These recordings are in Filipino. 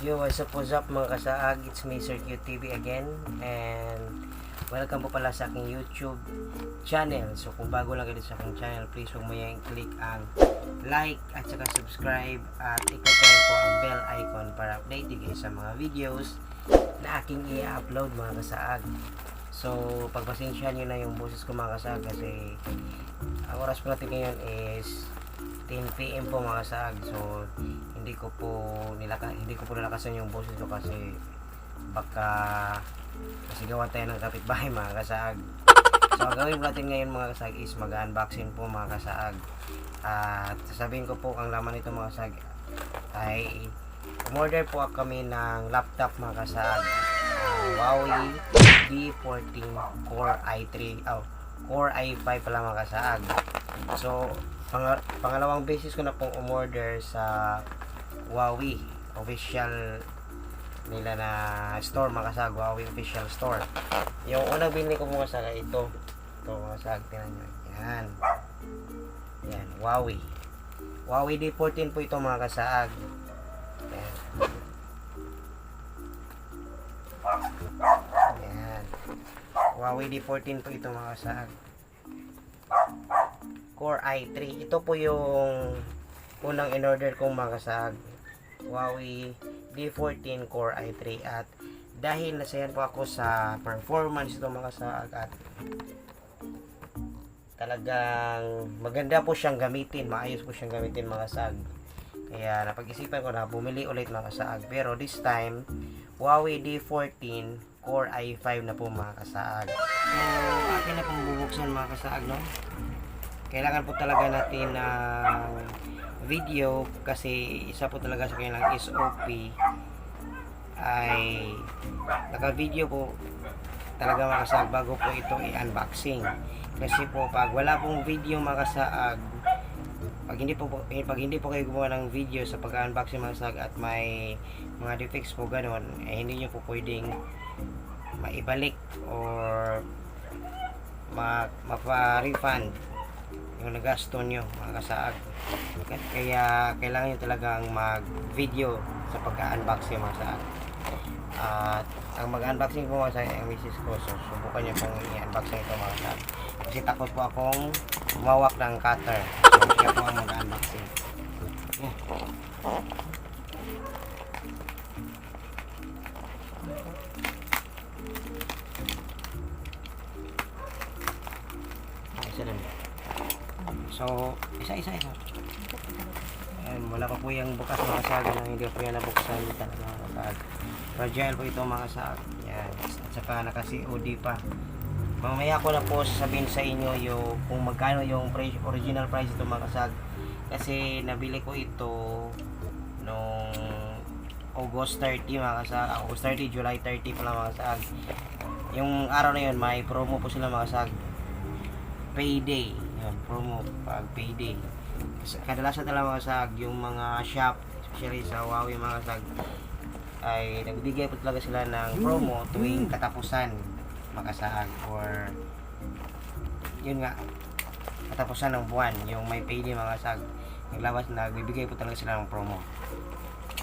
Yo, what's up, what's up mga kasaag? It's me, Sir QTV again. And welcome po pala sa aking YouTube channel. So kung bago lang kayo sa aking channel, please huwag mo yung click ang like at saka subscribe at i-click po ang bell icon para update kayo sa mga videos na aking i-upload mga kasaag. So pagpasensyahan nyo na yung boses ko mga kasaag kasi ang oras po natin ngayon is 10pm po mga kasaag. So hindi ko po nilaka hindi ko po nilakasan yung boses ko kasi baka kasi gawa tayo ng kapitbahay mga kasaag. So ang gawin natin ngayon mga kasaag is mag-unboxing po mga kasaag. At sasabihin ko po ang laman nito mga kasaag ay umorder po kami ng laptop mga kasaag. Uh, Huawei D14 Core i3 oh, Core i5 pala mga kasaag. So pang- pangalawang beses ko na pong umorder sa Huawei official nila na store mga kasag Huawei official store. Yung unang binili ko mga kasag ito ito mga kasag tingnan nyo. Yan. Yan Huawei. Huawei D14 po ito mga kasag yan. Yan. Huawei D14 po ito mga kasag Core i3 ito po yung unang in-order kong mga kasag Huawei D14 Core i3 at dahil nasayan po ako sa performance ito mga kasag at talagang maganda po siyang gamitin maayos po siyang gamitin mga kasag kaya napag-isipan ko na bumili ulit mga kasag pero this time Huawei D14 Core i5 na po mga kasag so akin na pong bubuksan mga kasag no kailangan po talaga natin ng video kasi isa po talaga sa kanilang SOP ay naka-video po talaga makasaag bago po ito i-unboxing. Kasi po pag wala pong video makasaag pag hindi po po- eh, pag hindi po kayo gumawa ng video sa pag-unboxing makasaag at may mga defects po ganun eh hindi nyo po pwedeng maibalik or ma mapa-refund yung nagasto nyo mga kasaag. Kaya kailangan nyo talagang mag video sa pagka-unboxing mga kasaag. At ang mag-unboxing po mga kasaag ang misis ko. So subukan nyo pong i-unboxing ito mga kasaag. Kasi takot po akong umawak ng cutter. So siya po ang mag-unboxing Yeah. So, isa, isa. Ayan, wala pa po yung bukas mga sag na hindi po yan nabuksan talaga mga sag. Fragile po ito mga sag. Yan. At saka naka-COD pa. Mamaya ko na po sasabihin sa inyo yung kung magkano yung price, original price ito mga sag. Kasi nabili ko ito nung August 30 mga kasag. August 30, July 30 pala mga kasag. Yung araw na yun, may promo po sila mga kasag payday. Yan, promo pag payday. Kasi Kadalasan talaga mga sag, yung mga shop, especially sa Huawei mga sag, ay nagbibigay po talaga sila ng promo tuwing katapusan makasahag or yun nga katapusan ng buwan yung may payday mga sag. Naglabas nagbibigay po talaga sila ng promo.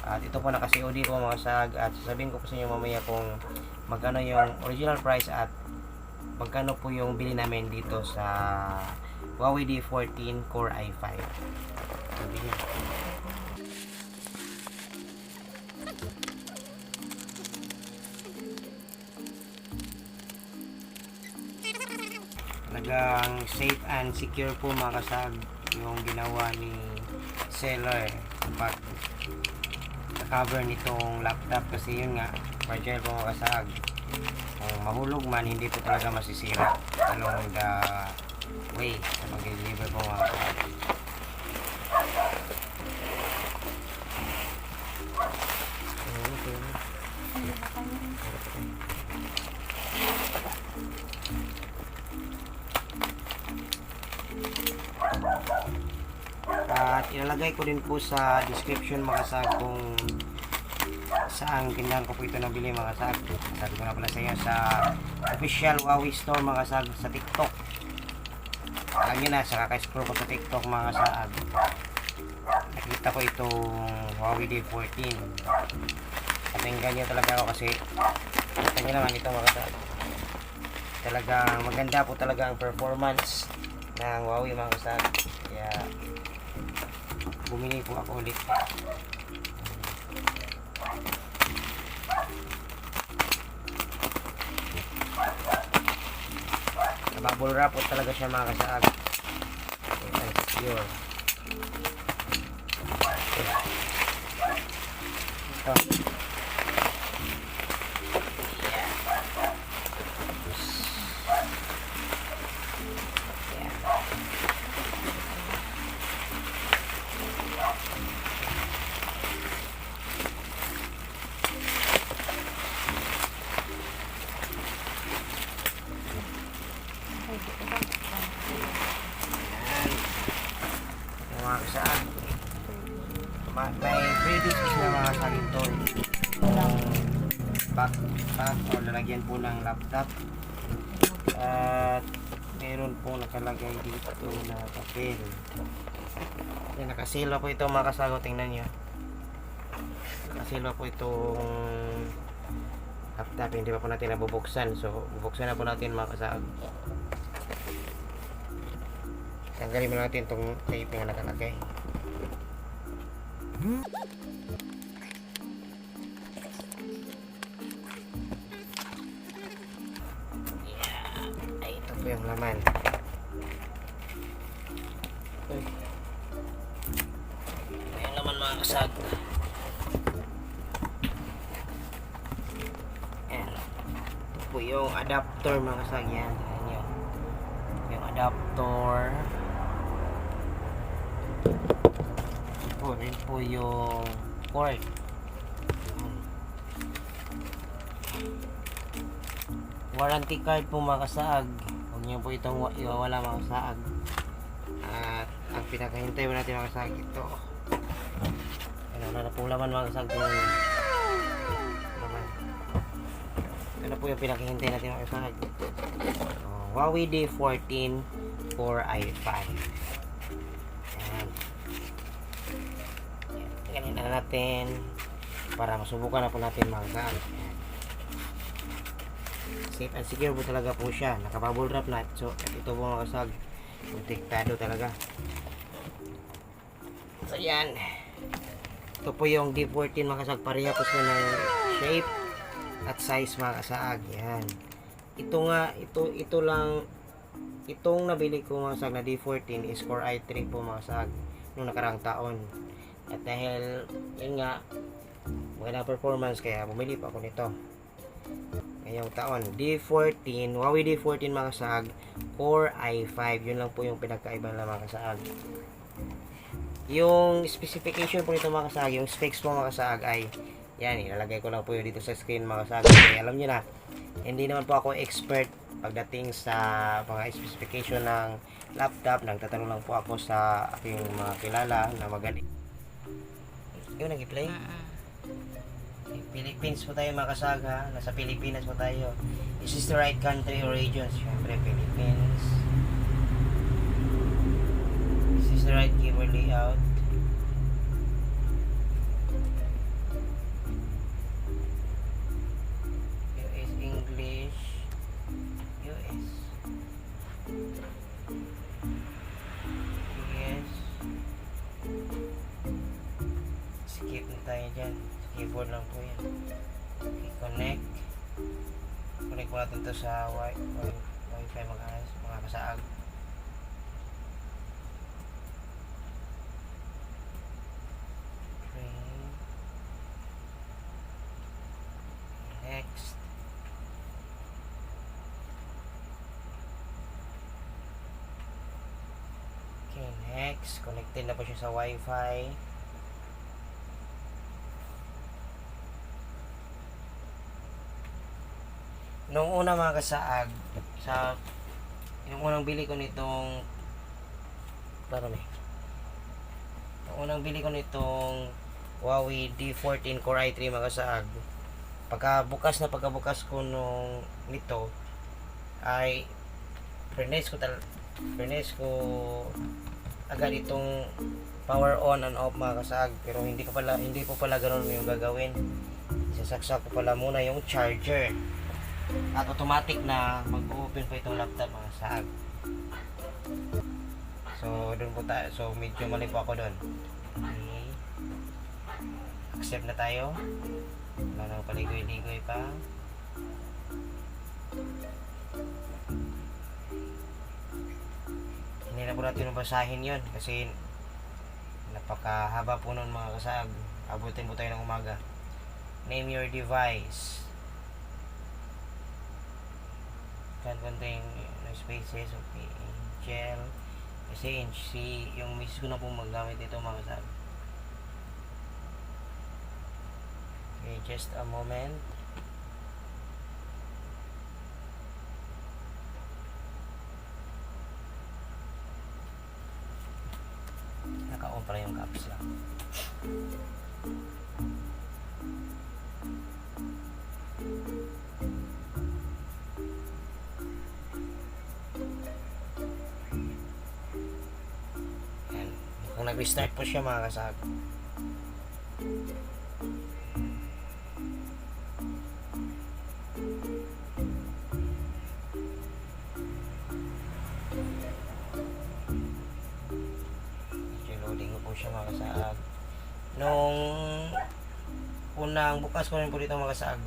At ito po naka COD po mga sag at sasabihin ko po sa inyo mamaya kung magkano yung original price at magkano po yung bili namin dito sa Huawei D14 Core i5 sabi niya. Talagang safe and secure po mga kasag yung ginawa ni seller. Pag cover nitong laptop kasi yun nga po mga kasag. Kung mahulog man hindi po talaga masisira along the way ilalagay ko din po sa description mga kasag kung saan tindahan ko po ito nabili mga kasag. Sabi ko na pala sa inyo sa official Huawei store mga kasag sa TikTok. Alam nyo na, sa kaka-scroll ko sa TikTok mga kasag. Nakita ko itong Huawei D14 pakinggan nyo talaga ako kasi kita nyo naman ito mga kasag talagang maganda po talaga ang performance ng Huawei mga kasag kaya bumili po ako ulit Bubble wrap po talaga siya mga kasaag. Ayan, secure. Ito. Back, back o lalagyan po ng laptop. At meron po nakalagay dito na papel. Yan, nakasilo po ito mga kasago. Tingnan nyo. Nakasilo po itong laptop. Hindi pa po natin nabubuksan. So, bubuksan na po natin mga kasago. Tanggalin mo natin itong tape na nakalagay. Yeah. Po yung laman. Ito yung laman mga kasag. Ayan. Ito po yung adapter mga kasag. Yan. Yan yun. Yung adapter. Ito po rin po yung cord. Warranty card po mga kasaag. Niyo po itong wa- iwawala mga kasaag. At ang pinakahintay mo natin mga kasaag ito. Ano na na pong laman mga kasaag. Tingnan. Ito na po yung pinakahintay natin mga kasaag. Oh, Huawei D14 4i5. Ayan. Ayan. Ganyan na natin para masubukan na po natin mga kasaag. Safe and secure po talaga po siya. Nakabubble wrap na. So at ito po mga kasag. Protektado talaga. So yan. Ito po yung D14 mga kasag. Pareha po ng shape at size mga kasaag yan. Ito nga ito ito lang itong nabili ko mga kasag na D14 is Core i3 po mga kasag nung nakarang taon. At dahil yun nga magandang performance kaya bumili pa ako nito ngayong taon. D14, Huawei D14 mga kasag, Core i5. Yun lang po yung pinagkaiba ng mga kasag. Yung specification po nito mga kasag, yung specs po mga kasag ay yan, ilalagay ko lang po yun dito sa screen mga kasag. Okay, alam nyo na, hindi naman po ako expert pagdating sa mga specification ng laptop. Nagtatanong lang po ako sa aking mga kilala na magaling. Yun, nag-play? Philippines po tayo mga kasaga. Nasa Pilipinas po tayo. This is the right country or region. Siyempre, Philippines. This is the right keyboard layout. US English. US. US. Skip na tayo dyan. Keyboard lang po Connect mo natin to sa wi wi wifi mga, mga kasaag. Next. Okay, next. Connected na po siya sa wifi. Nung una mga kasaag, sa yung unang bili ko nitong Parang eh. Yung unang bili ko nitong Huawei D14 Core i3 mga kasaag. Pagkabukas na pagkabukas ko nung nito ay furnace ko tal furnace ko agad itong power on and off mga kasag pero hindi ko pala hindi po pala ganoon yung gagawin isasaksak ko pala muna yung charger at automatic na mag-open po itong laptop mga kasag so doon po tayo. So medyo mali po ako doon okay. accept na tayo. Wala nang paligoy-ligoy pa. Hindi na po natin basahin yon kasi napakahaba po nun mga kasag abutin po tayo ng umaga. Name your device can contain spaces okay angel kasi si yung miss ko na po magamit ito mga kasag okay just a moment. Naka-on yung caps lang nag-restart po siya mga kasag. Medyo loading ko po siya mga kasag. Nung unang bukas ko rin po dito mga kasag,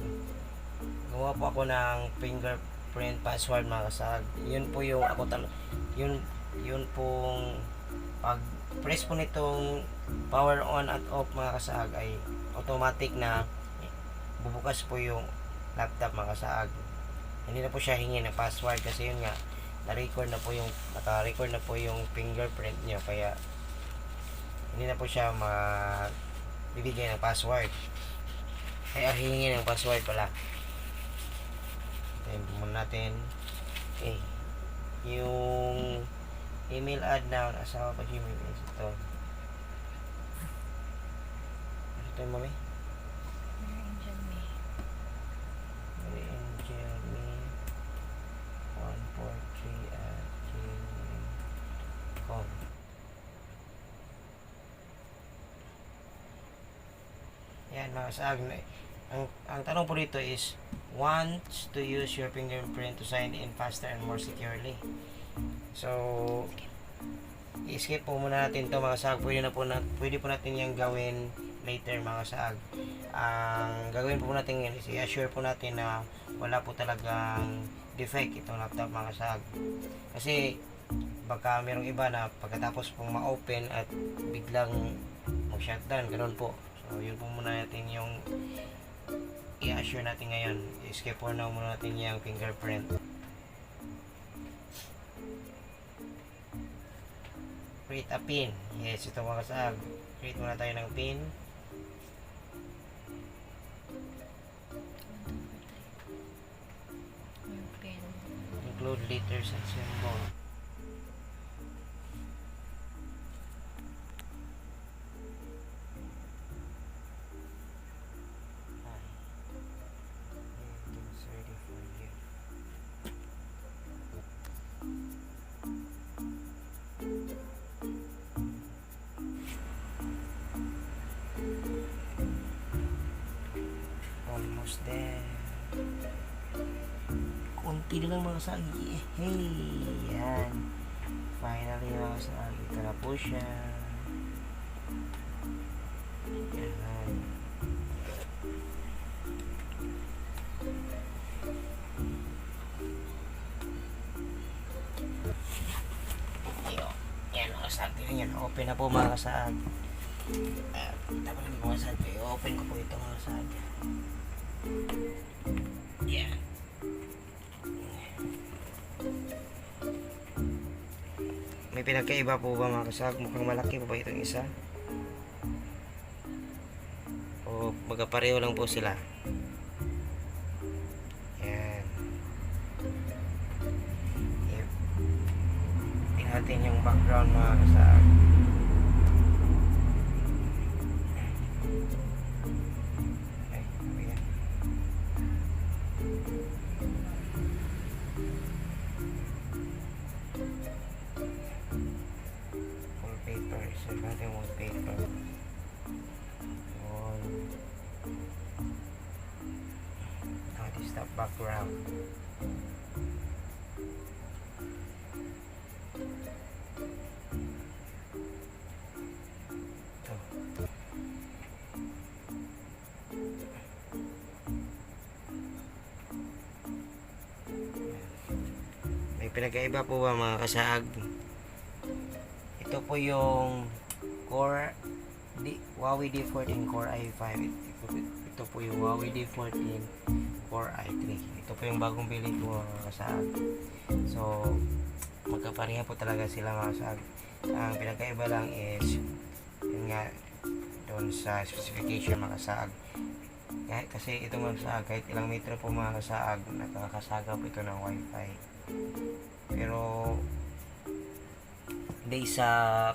gumawa po ako ng fingerprint password mga kasag. Yun po yung ako tal yun yun pong pag press po nitong power on at off mga kasag ay automatic na bubukas po yung laptop mga kasag. Hindi na po siya hingi ng password kasi yun nga na-record na po yung naka-record na po yung fingerprint niyo. Kaya hindi na po siya mag bibigay ng password. Ay hihingi ng password pala. Tayo muna natin. Okay yung email ad na asawa pa gmail is ito ano ito yung mami? Mary Angel me 143 at gmail.com Yan mga saag ang, ang tanong po dito is wants to use your fingerprint to sign in faster and more securely. So i-skip po muna natin to mga saag. Pwede na po na, pwede po natin yung gawin later mga saag. Ang gagawin po natin ngayon is i-assure po natin na wala po talagang defect itong laptop mga saag. Kasi baka merong iba na pagkatapos pong ma-open at biglang mag-shutdown, ganun po. So, yun po muna natin yung i-assure natin ngayon. I-skip po na muna natin yung fingerprint. Create a pin. Yes, ito mga kasag. Create muna tayo ng pin. Include letters and symbol. Na lang mga sagi. Hey! Yan. Finally mga sagi. Na po siya. Yan. Yo. Yan mga sagi. Yan. Open na po mga kasag. Uh, Tapos mga sagi. Open ko po ito mga sagi. Yan. Pinagkaiba po ba mga kasag? Mukhang malaki po ba itong isa? O magkapareho lang po sila? Background. May pinagkaiba po ba mga kasaag? Ito po yung Core D, Huawei D14 Core i5. Ito, ito po yung Huawei D14 Core i3. Ito po yung bagong bili ko mga kasaag. So, magkapareha po talaga sila mga kasaag. Ang pinagkaiba lang is, yun nga, doon sa specification mga. Kahit kasi ito mga kasaag, kahit ilang metro po mga kasaag, nakakasaga po ito ng wifi. Pero, hindi sa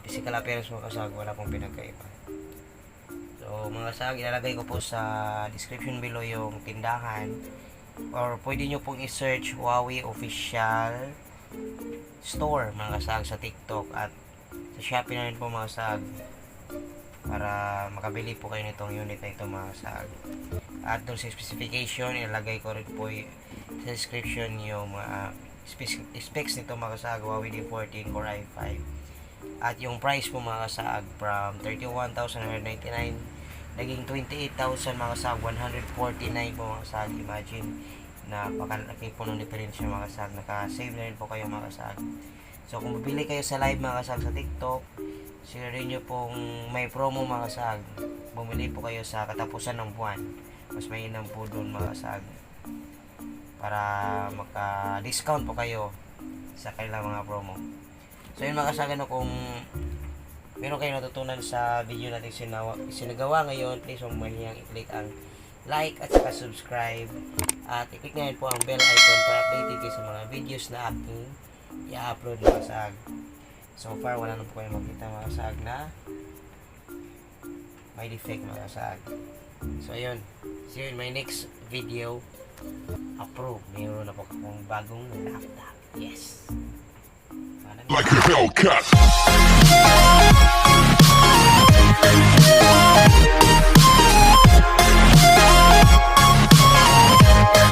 physical appearance mga kasag, wala pong pinagkaiba. So, mga kasag, ilalagay ko po sa description below yung tindahan or pwede nyo pong i-search Huawei official store mga kasag sa TikTok at sa Shopee na rin po mga kasag para makabili po kayo nitong unit na ito mga kasag. At doon sa specification, ilalagay ko rin po sa description yung mga specs, specs nito mga kasag Huawei D14 Core i5 at yung price po mga kasaag from 31,999 naging 28,000 mga kasaag 149 po mga kasaag imagine napakalaki po ng diferensya mga kasaag naka-save na rin po kayo mga kasaag so kung mabili kayo sa live mga kasaag sa TikTok share rin nyo pong may promo mga kasaag bumili po kayo sa katapusan ng buwan. Mas mainam po doon mga kasaag para maka-discount po kayo sa kanilang mga promo. So yun mga kasagan no, kung meron kayo natutunan sa video natin sinawa, sinagawa ngayon, please huwag mahiyang i-click ang like at saka subscribe at i-click na rin po ang bell icon para updated kayo sa mga videos na aking i-upload mga kasag. So far, wala na po kayo makita mga kasag na may defect mga kasag. So ayun, see you in my next video. Approve. Meron na po akong bagong laptop. Yes. Like a Hellcat.